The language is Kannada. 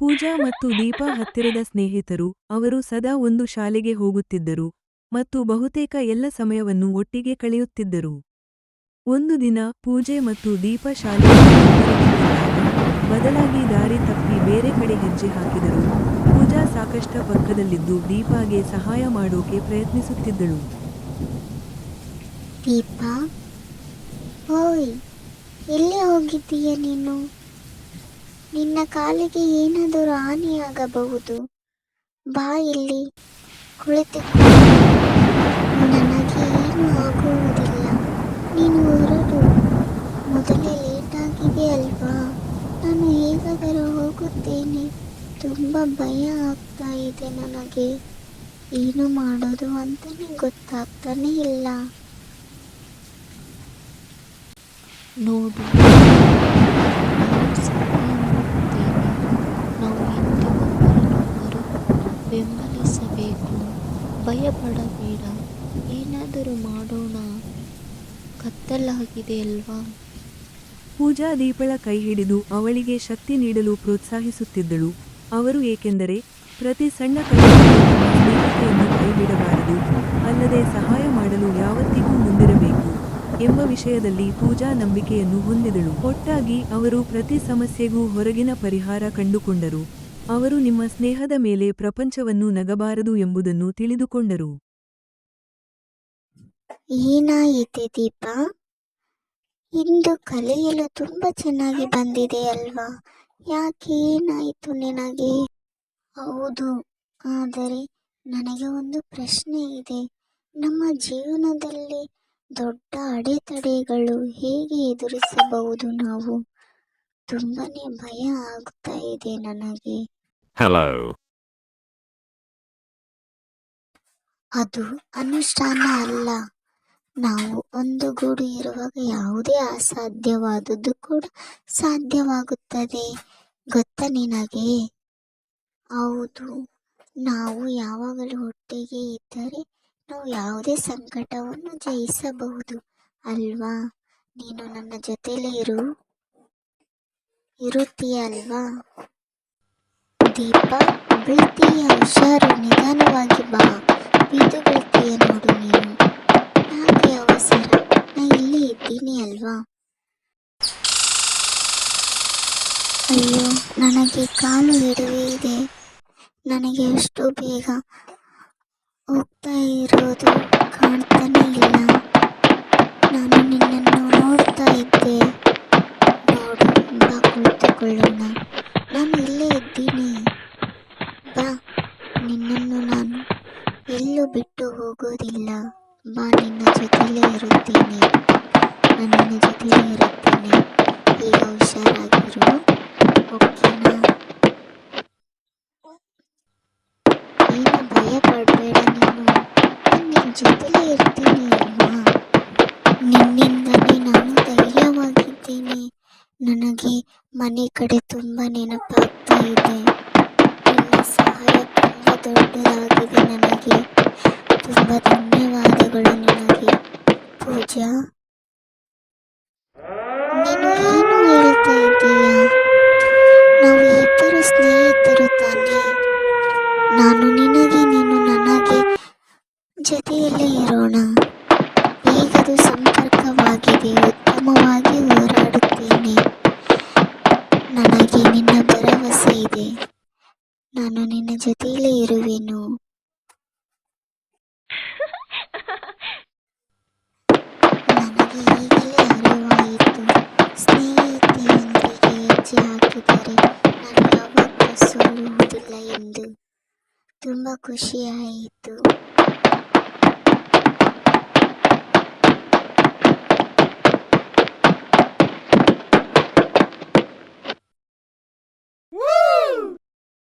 ಪೂಜಾ ಮತ್ತು ದೀಪಾ ಹತ್ತಿರದ ಸ್ನೇಹಿತರು, ಅವರು ಸದಾ ಒಂದು ಶಾಲೆಗೆ ಹೋಗುತ್ತಿದ್ದರು ಮತ್ತು ಬಹುತೇಕ ಎಲ್ಲ ಸಮಯವನ್ನು ಒಟ್ಟಿಗೆ ಕಳೆಯುತ್ತಿದ್ದರು. ಒಂದು ದಿನ ಪೂಜೆ ಮತ್ತು ದೀಪ ಶಾಲೆಗೆ ಬದಲಾಗಿ ದಾರಿ ತಪ್ಪಿ ಬೇರೆ ಕಡೆ ಹೆಜ್ಜೆ ಹಾಕಿದರು. ಪೂಜಾ ಸಾಕಷ್ಟು ಪಕ್ಕದಲ್ಲಿದ್ದು ದೀಪಾಗೆ ಸಹಾಯ ಮಾಡೋಕೆ ಪ್ರಯತ್ನಿಸುತ್ತಿದ್ದಳು. ದೀಪಾ ಎಲ್ಲಿ ಹೋಗಿದ್ದೀಯ ನೀನು? ನಿನ್ನ ಕಾಲಿಗೆ ಏನಾದರೂ ಹಾನಿಯಾಗಬಹುದು. ಬಾ ಇಲ್ಲಿ. ಕುಳಿತು. ನನಗೆ ಏನು ಆಗುವುದಿಲ್ಲ. ನೀನು ಹೊರಡು ಮೊದಲೇ ಲೇಟಾಗಿದೆ ಅಲ್ವಾ? ನಾನು ಹೇಗಾದರೂ ಹೋಗುತ್ತೇನೆ. ತುಂಬ ಭಯ ಆಗ್ತಾ ಇದೆ ನನಗೆ. ಏನು ಮಾಡೋದು ಅಂತಲೇ ಗೊತ್ತಾಗ್ತಾನೆ ಇಲ್ಲ. ನೋಡು ನಾವು ಸಹಾಯ ಮಾಡುತ್ತೇವೆ ನಾವು ಎಂದಿಗೂ ಒಬ್ಬರನ್ನೊಬ್ಬರು ಬೆಂಬಲಿಸಬೇಕು ಭಯಪಡಬೇಡ. ಏನಾದರೂ ಮಾಡೋಣ. ಕತ್ತಲಾಗಿದೆ ಅಲ್ವಾ? ಪೂಜಾ ದೀಪಳ ಕೈ ಹಿಡಿದು ಅವಳಿಗೆ ಶಕ್ತಿ ನೀಡಲು ಪ್ರೋತ್ಸಾಹಿಸುತ್ತಿದ್ದಳು. ಅವರು ಏಕೆಂದರೆ, ಪ್ರತಿ ಸಣ್ಣ ಸ್ನೇಹಿತೆಯನ್ನು ಕೈಬಿಡಬಾರದು. ಅಲ್ಲದೆ ಸಹಾಯ ಮಾಡಲು ಯಾವತ್ತಿಗೂ ಮುಂದಿರಬೇಕು ಎಂಬ ವಿಷಯದಲ್ಲಿ ಪೂಜಾ ನಂಬಿಕೆಯನ್ನು ಹೊಂದಿದಳು. ಒಟ್ಟಾಗಿ ಅವರು ಪ್ರತಿ ಸಮಸ್ಯೆಗೂ ಹೊರಗಿನ ಪರಿಹಾರ ಕಂಡುಕೊಂಡರು. ಅವರು ನಿಮ್ಮ ಸ್ನೇಹದ ಮೇಲೆ ಪ್ರಪಂಚವನ್ನು ನಗಬಾರದು ಎಂಬುದನ್ನು ತಿಳಿದುಕೊಂಡರು. ಏನಾಯಿತೆ ದೀಪಾ? ಇಂದು ಕಲಿಯಲು ತುಂಬ ಚೆನ್ನಾಗಿ ಬಂದಿದೆ ಅಲ್ವಾ? ಯಾಕೆ ಏನಾಯಿತು ನಿನಗೆ? ಹೌದು, ಆದರೆ ನನಗೆ ಒಂದು ಪ್ರಶ್ನೆ ಇದೆ. ನಮ್ಮ ಜೀವನದಲ್ಲಿ ದೊಡ್ಡ ಅಡೆತಡೆಗಳು ಹೇಗೆ ಎದುರಿಸಬಹುದು ನಾವು? ತುಂಬಾನೇ ಭಯ ಆಗ್ತಾ ಇದೆ ನನಗೆ. Hello. ಅದು ಅನುಷ್ಠಾನ ಅಲ್ಲ. ನಾವು ಒಂದುಗೂಡು ಇರುವಾಗ ಯಾವುದೇ ಅಸಾಧ್ಯವಾದದ್ದು ಕೂಡ ಸಾಧ್ಯವಾಗುತ್ತದೆ. ಗೊತ್ತಾ ನಿನಗೆ? ಹೌದು. ನಾವು ಯಾವಾಗಲೂ ಒಟ್ಟಿಗೆ ಇದ್ದರೆ ನಾವು ಯಾವುದೇ ಸಂಕಟವನ್ನು ಜಯಿಸಬಹುದು ಅಲ್ವಾ? ನೀನು ನನ್ನ ಜೊತೆಲೇ ಇರು. ಇರುತ್ತೀಯ ಅಲ್ವಾ ದೀಪ, ಬೀಳ್ತೀಯ, ಹುಷಾರು, ನಿಧಾನವಾಗಿ ಬಾ. ಬಿದ್ದು ಬೀಳ್ತೀಯ ನೋಡು ನೀನು. ಯಾಕೆ ಅವಸರ. ನಾ ಇಲ್ಲಿ ಇದ್ದೀನಿ ಅಲ್ವಾ? ಅಯ್ಯೋ, ನನಗೆ ಕಾಲು ಹಿಡಿದಿದೆ ನನಗೆ ಎಷ್ಟು ಬೇಗ ಹೋಗ್ತಾ ನಿನ್ನ ಜೊತೆಲೇ ಇರುತ್ತೇನೆ. ನನ್ನ ನಿನ್ನ ಜೊತೆಲೇ ಇರುತ್ತೇನೆ. ಈಗ ಹುಷಾರಾಗಿರು ಏನು ಭಯ ಪಡಬೇಡ ನೀನು. ನಾನು ನಿನ್ನ ಜೊತೆಲೇ ಇರ್ತೀನಿ ನಿನ್ನಿಂದಲೇ ನಾನು ಧೈರ್ಯವಾಗಿದ್ದೀನಿ. ನನಗೆ ಮನೆ ಕಡೆ ತುಂಬ ನೆನಪಾಗ್ತಾ ಇದೆ. ನಿನ್ನ ಸಹಾಯ ತುಂಬ ದೊಡ್ಡದಾಗಿದೆ ನನಗೆ. ತುಂಬ ನಿನಗೆ ಪೂಜಾ ನೀನು ಏನು ಹೇಳ್ತಾ ಇದ್ದೀಯಾ? ನಾವು ಇಬ್ಬರು ಸ್ನೇಹಿತರು ತಾನೆ. ನಾನು ನಿನಗೆ, ನೀನು ನನಗೆ ಜೊತೆಯಲ್ಲೇ ಇರೋಣ. ಈಗದು ಸಂಪರ್ಕವಾಗಿದೆ, ಉತ್ತಮವಾಗಿ ಹೋರಾಡುತ್ತೇನೆ. ನನಗೆ ನಿನ್ನ ಭರವಸೆ ಇದೆ. ನಾನು ನಿನ್ನ ಜೊತೆಯಲ್ಲೇ ಇರುವೆನು ನನಗೆ ಈಗಲೇ ಅರಿವಾಯಿತು ಸ್ನೇಹಿತೆಯೊಂದಿಗೆ ಹೆಜ್ಜೆ ಹಾಕಿದರೆ ನಾನು ತುಂಬ ಖುಷಿಯಾಯಿತು.